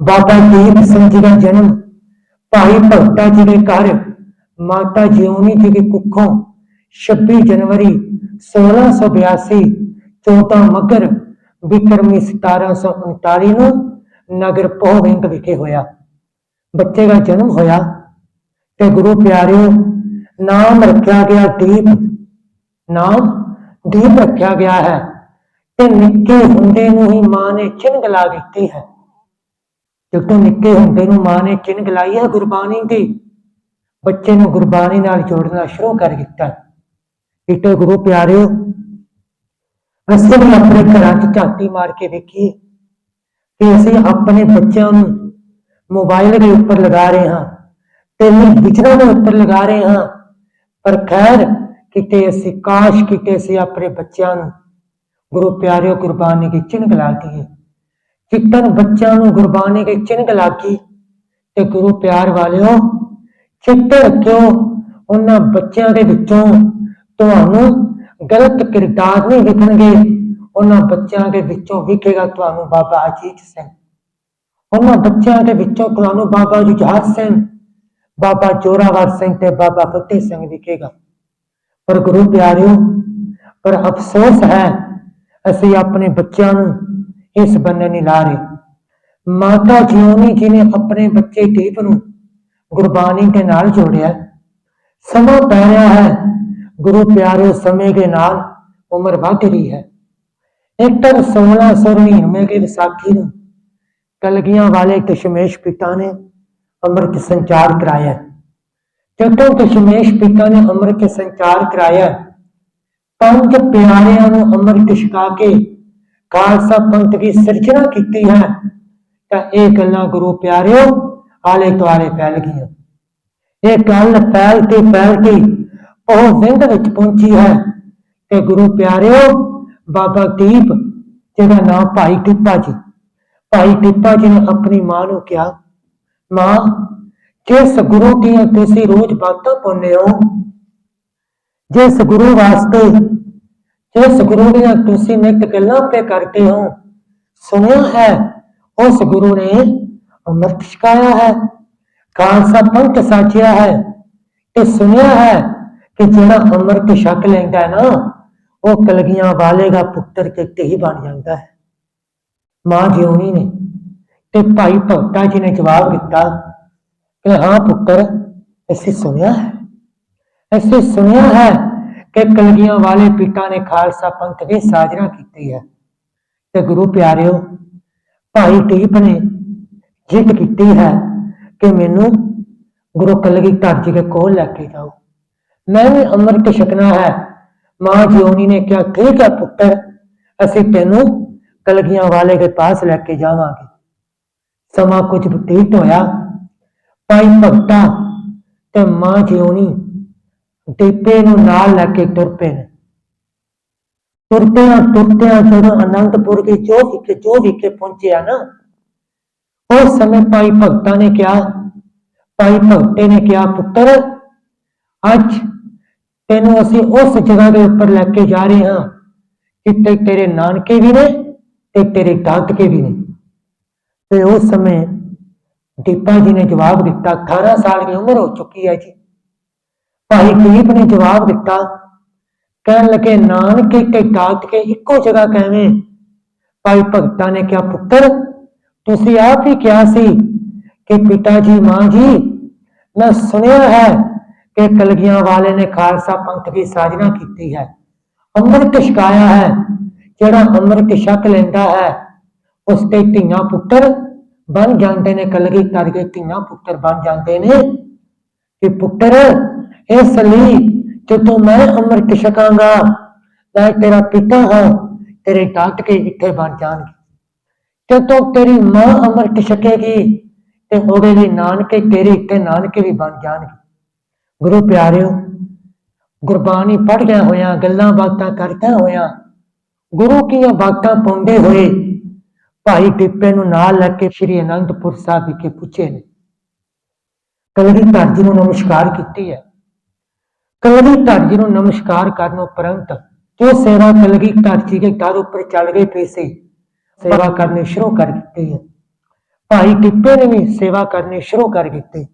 ਬਾਬਾ ਦੀਪ ਸਿੰਘ ਜੀ ਦਾ ਜਨਮ, ਭਾਈ ਭਗਤਾ ਜੀ ਦੇ ਘਰ, ਮਾਤਾ ਜਿਉਣੀ ਜੀ ਦੀ ਕੁੱਖੋਂ 26 ਜਨਵਰੀ 1682 14 ਮਗਰ ਵਿਕਰਮੀ 1739 ਨੂੰ ਨਗਰ ਪੋਹਵਿੰਗ ਵਿਖੇ ਹੋਇਆ। ਬੱਚੇ ਦਾ ਜਨਮ ਹੋਇਆ ਤੇ ਗੁਰੂ ਪਿਆਰਿਓ, ਨਾਮ ਰੱਖਿਆ ਗਿਆ ਦੀਪ, ਨਾਮ ਦੀਪ ਰੱਖਿਆ ਗਿਆ ਹੈ ਤੇ ਨਿੱਕੇ ਹੁੰਦੇ ਨੂੰ ਹੀ ਮਾਂ ਨੇ ਚਿੰਗ ਲਾ ਦਿੱਤੀ ਹੈ। ਜਦੋਂ ਨਿੱਕੇ ਹੁੰਦੇ ਨੂੰ ਮਾਂ ਨੇ ਚਿੰਗ ਲਾਈ ਹੈ ਗੁਰਬਾਣੀ ਦੀ। ਬੱਚੇ ਨੂੰ ਗੁਰਬਾਣੀ ਨਾਲ ਜੋੜਨਾ ਸ਼ੁਰੂ ਕਰ ਦਿੱਤਾ। ਇਤੇ ਗੁਰੂ ਪਿਆਰਿਓ, ਅਸੀਂ ਵੀ ਆਪਣੇ ਘਰਾਂ 'ਚ ਝਾਤੀ ਮਾਰ ਕੇ ਵੇਖੀਏ ਕਿ ਅਸੀਂ ਆਪਣੇ ਬੱਚਿਆਂ ਨੂੰ ਮੋਬਾਈਲ ਦੇ ਉੱਪਰ ਲਗਾ ਰਹੇ ਹਾਂ ਟੈਲੀਵਿਜ਼ਨਾਂ ਦੇ ਉੱਪਰ ਲਗਾ ਰਹੇ ਹਾਂ। ਪਰ ਖੈਰ, ਕਿਤੇ ਅਸੀਂ ਕਾਸ਼, ਕਿਤੇ ਅਸੀਂ ਆਪਣੇ ਬੱਚਿਆਂ ਨੂੰ ਗੁਰੂ ਪਿਆਰਿਓ ਗੁਰਬਾਣੀ ਦੀ ਚਿੰਗ ਲਾ ਦਈਏ। ਜਿੱਦਣ ਬੱਚਿਆਂ ਨੂੰ ਗੁਰਬਾਣੀ ਦੀ ਚਿੰਗ ਲੱਗੀ। ਤੇ ਗੁਰੂ ਪਿਆਰ ਵਾਲਿਓ, ਚਿੱਤੇ ਰੱਖਿਓ, ਉਹਨਾਂ ਬੱਚਿਆਂ ਦੇ ਵਿੱਚੋਂ ਤੁਹਾਨੂੰ ਗਲਤ ਕਿਰਦਾਰ ਨਹੀਂ ਵਿਖਣਗੇ। ਉਹਨਾਂ ਬੱਚਿਆਂ ਦੇ ਵਿੱਚੋਂ ਵਿਖੇਗਾ ਤੁਹਾਨੂੰ ਬਾਬਾ ਅਜੀਤ ਸਿੰਘ। ਉਹਨਾਂ ਬੱਚਿਆਂ ਦੇ ਵਿੱਚੋਂ ਤੁਹਾਨੂੰ ਬਾਬਾ ਜੁਝਾਰ ਸਿੰਘ, ਬਾਬਾ ਜੋਰਾਵਰ ਸਿੰਘ ਤੇ ਬਾਬਾ ਫਤਿਹ ਸਿੰਘ ਵਿਖੇਗਾ। ਪਰ ਗੁਰੂ ਪਿਆਰਿਓ, ਪਰ ਅਫਸੋਸ ਹੈ, ਅਸੀਂ ਆਪਣੇ ਬੱਚਿਆਂ ਨੂੰ ਇਸ ਬੰਨੇ ਨਹੀਂ ਲਾ ਰਹੇ। ਮਾਤਾ ਜਿਉਣੀ ਜੀ ਨੇ ਆਪਣੇ ਬੱਚੇ ਦੀਪ ਨੂੰ ਗੁਰਬਾਣੀ ਦੇ ਨਾਲ ਜੋੜਿਆ। ਸਮਾਂ ਪੈ ਰਿਹਾ ਹੈ। ਗੁਰੂ ਪਿਆਰਿਓ ਸਮੇਂ ਦੇ ਨਾਲ ਉਮਰ ਵਧ ਰਹੀ ਹੈ। ਇੱਕ ਤਾਂ 1699 ਦੀ ਵਿਸਾਖੀ ਨੂੰ ਕਲਗੀਆਂ ਵਾਲੇ ਕਸ਼ਮੇਸ਼ ਪਿਤਾ ਨੇ ਅੰਮ੍ਰਿਤ ਸੰਚਾਰ ਕਰਾਇਆ। ਜਦੋਂ ਦਸ਼ਮੇਸ਼ ਪਿਤਾ ਨੇ ਅੰਮ੍ਰਿਤ ਸੰਚਾਰ ਕਰਾਇਆ। ਪੰਜ ਪਿਆਰਿਆਂ ਨੂੰ ਅੰਮ੍ਰਿਤ ਛਕਾ ਕੇ ਖਾਲਸਾ ਪੰਥ ਦੀ ਸਿਰਜਣਾ ਕੀਤੀ ਹੈ, ਤਾਂ ਇਹ ਗੱਲਾਂ ਗੁਰੂ ਪਿਆਰਿਓ, ਆਲੇ ਦੁਆਲੇ ਫੈਲ ਗਈਆਂ। ਇਹ ਗੱਲ ਫੈਲ ਕੇ ਉਹ ਵਿੰਗ ਵਿੱਚ ਪਹੁੰਚੀ ਹੈ ਤੇ ਗੁਰੂ ਪਿਆਰਿਓ, ਬਾਬਾ ਦੀਪ, ਜਿਹਦਾ ਨਾਮ ਭਾਈ ਟਿੱਪਾ ਜੀ, ਭਾਈ ਟਿੱਪਾ ਜੀ ਨੇ ਆਪਣੀ ਮਾਂ ਨੂੰ ਕਿਹਾ, ਮਾਂ, ਜਿਸ ਗੁਰੂ ਦੀਆਂ ਤੁਸੀਂ ਰੋਜ਼ ਬਾਤਾਂ ਪਾਉਂਦੇ ਹੋ, ਜਿਸ ਗੁਰੂ ਵਾਸਤੇ ਜਿਸ ਗੁਰੂ ਦੀਆਂ ਤੁਸੀਂ ਨਿਤ ਗੱਲਾਂ ਤੇ ਕਰਦੇ ਹੋ, ਸੁਣਿਆ ਹੈ ਉਸ ਗੁਰੂ ਨੇ ਅੰਮ੍ਰਿਤ ਛਕਾਇਆ ਹੈ, ਖਾਲਸਾ ਪੰਥ ਸਾਚਿਆ ਹੈ ਤੇ ਸੁਣਿਆ ਹੈ ਕਿ ਜਿਹੜਾ ਅੰਮ੍ਰਿਤ ਛਕ ਲੈਂਦਾ ਹੈ ਨਾ, ਉਹ ਕਲਗੀਆਂ ਵਾਲੇ ਦਾ ਪੁੱਤਰ ਕਿਤੇ ਹੀ ਬਣ ਜਾਂਦਾ ਹੈ। ਮਾਂ ਜਿਉਣੀ ਨੇ ਤੇ ਭਾਈ ਭਗਤਾ ਜੀ ਨੇ ਜਵਾਬ ਦਿੱਤਾ ਕਿ ਹਾਂ ਪੁੱਤਰ, ਅਸੀਂ ਸੁਣਿਆ ਹੈ, ਅਸੀਂ ਸੁਣਿਆ ਹੈ ਕਿ ਕਲਗੀਆਂ ਵਾਲੇ ਪਿਤਾ ਨੇ ਖਾਲਸਾ ਪੰਥ ਦੀ ਸਾਜਨਾ ਕੀਤੀ ਹੈ। ਤੇ ਗੁਰੂ ਪਿਆਰਿਓ, ਭਾਈ ਟੀਪ ਨੇ ਜਿੱਤ ਕੀਤੀ ਹੈ ਕਿ ਮੈਨੂੰ ਗੁਰੂ ਕਲਗੀਧਰ ਜੀ ਦੇ ਕੋਲ ਲੈ ਕੇ ਜਾਓ। ਮੈਂ ਵੀ ਅੰਮ੍ਰਿਤ ਛਕਣਾ ਹੈ। ਮਾਂ ਜਿਉਣੀ ਨੇ ਕਿਹਾ, ਠੀਕ ਹੈ ਪੁੱਤਰ, ਅਸੀਂ ਤੈਨੂੰ ਕਲਗੀਆਂ ਵਾਲੇ ਦੇ ਪਾਸ ਲੈ ਕੇ ਜਾਵਾਂਗੇ। ਸਮਾਂ ਕੁਝ ਬਤੀਤ ਹੋਇਆ। ਭਾਈ ਭਗਤਾ ਤੇ ਮਾਂ ਜਿਉਣੀ ਟੇਪੇ ਨੂੰ ਨਾਲ ਲੈ ਕੇ ਤੁਰ ਪਏ ਨੇ। ਤੁਰਦਿਆਂ ਤੁਰਦਿਆਂ ਜਦੋਂ ਅਨੰਦਪੁਰ ਦੇ ਜੋ ਵਿਖੇ ਜੋ ਵਿਖੇ ਪਹੁੰਚਿਆ ਨਾ, ਉਸ ਸਮੇਂ ਭਾਈ ਭਗਤਾਂ ਨੇ ਕਿਹਾ, ਭਾਈ ਭਗਤੇ ਨੇ ਕਿਹਾ, ਪੁੱਤਰ, ਅੱਜ ਤੈਨੂੰ ਅਸੀਂ ਉਸ ਜਗ੍ਹਾ ਦੇ ਉੱਪਰ ਲੈ ਕੇ ਜਾ ਰਹੇ ਹਾਂ, ਜਿੱਥੇ ਤੇਰੇ ਨਾਨਕੇ ਵੀ ਨੇ ਤੇ ਤੇਰੇ ਦਾਦਕੇ ਵੀ ਨੇ। ਤੇ ਉਸ ਸਮੇਂ ਦੀਪਾ ਜੀ ਨੇ ਜਵਾਬ ਦਿੱਤਾ 18 ਸਾਲ ਦੀ ਉਮਰ ਹੋ ਚੁੱਕੀ ਹੈ ਜੀ। ਭਾਈ ਦੀਪ ਨੇ ਜਵਾਬ ਦਿੱਤਾ, ਕਹਿਣ ਲੱਗੇ, ਨਾਨਕੇ ਤੇ ਦਾਦਕੇ ਇੱਕੋ ਜਗ੍ਹਾ ਕਿਵੇਂ? ਭਾਈ ਭਗਤਾ ਨੇ ਕਿਹਾ, ਪੁੱਤਰ, ਤੁਸੀਂ ਆਪ ਹੀ ਕਿਹਾ ਸੀ ਕਿ ਪਿਤਾ ਜੀ ਮਾਂ ਜੀ, ਮੈਂ ਸੁਣਿਆ ਹੈ ਕਿ ਕਲਗੀਆਂ ਵਾਲੇ ਨੇ ਖਾਲਸਾ ਪੰਥ ਦੀ ਸਾਜਨਾ ਕੀਤੀ ਹੈ। ਅੰਮ੍ਰਿਤ ਛਕਾਇਆ ਹੈ, ਜਿਹੜਾ ਅੰਮ੍ਰਿਤ ਛਕ ਲੈਂਦਾ ਹੈ, ਉਸ ਤੇ ਧੀਆਂ ਪੁੱਤਰ ਬਣ ਜਾਂਦੇ ਨੇ। ਕਲਗੀ ਕਰਕੇ ਧੀਆਂ ਪੁੱਤਰ ਬਣ ਜਾਂਦੇ ਨੇ ਕਿ ਪੁੱਤਰ ਇਸ ਲਈ ਜਦੋਂ ਮੈਂ ਅੰਮ੍ਰਿਤ ਛਕਾਂਗਾ, ਮੈਂ ਤੇਰਾ ਪਿਤਾ ਹਾਂ, ਤੇਰੇ ਡਾਟ ਕੇ ਇੱਥੇ ਬਣ ਜਾਣਗੇ। ਜਦੋਂ ਤੇਰੀ ਮਾਂ ਅੰਮ੍ਰਿਤ ਛਕੇਗੀ, ਤੇ ਉਹਦੇ ਲਈ ਨਾਨਕੇ, ਤੇਰੇ ਇੱਥੇ ਨਾਨਕੇ ਵੀ ਬਣ ਜਾਣਗੇ। ਗੁਰੂ ਪਿਆਰਿਓ, ਗੁਰਬਾਣੀ ਪੜ੍ਹਦਿਆਂ ਹੋਇਆ, ਗੱਲਾਂ ਬਾਤਾਂ ਕਰਦਿਆਂ ਹੋਇਆ, ਗੁਰੂ ਕੀਆਂ ਬਾਤਾਂ ਪਾਉਂਦੇ ਹੋਏ ਭਾਈ ਟਿੱਪੇ ਨੂੰ ਨਾਲ ਲੈ ਕੇ ਸ੍ਰੀ ਅਨੰਦਪੁਰ ਸਾਹਿਬ ਵਿਖੇ ਪੁੱਛੇ ਨੇ। ਕਲਗੀਧਰ ਜੀ ਨੂੰ ਨਮਸਕਾਰ ਕੀਤੀ ਹੈ। ਕਲਗੀਧਰ ਜੀ ਨੂੰ ਨਮਸਕਾਰ ਕਰਨ ਉਪਰੰਤ ਜੋ ਸੇਵਾ ਕਲਗੀਧਰ ਜੀ ਦੇ ਘਰ ਉੱਪਰ ਚੱਲ ਗਏ ਪਏ ਸੀ। ਸੇਵਾ ਕਰਨੀ ਸ਼ੁਰੂ ਕਰ ਦਿੱਤੀ ਹੈ। ਭਾਈ ਟਿੱਪੇ ਨੇ ਵੀ ਸੇਵਾ ਕਰਨੀ ਸ਼ੁਰੂ ਕਰ ਦਿੱਤੀ।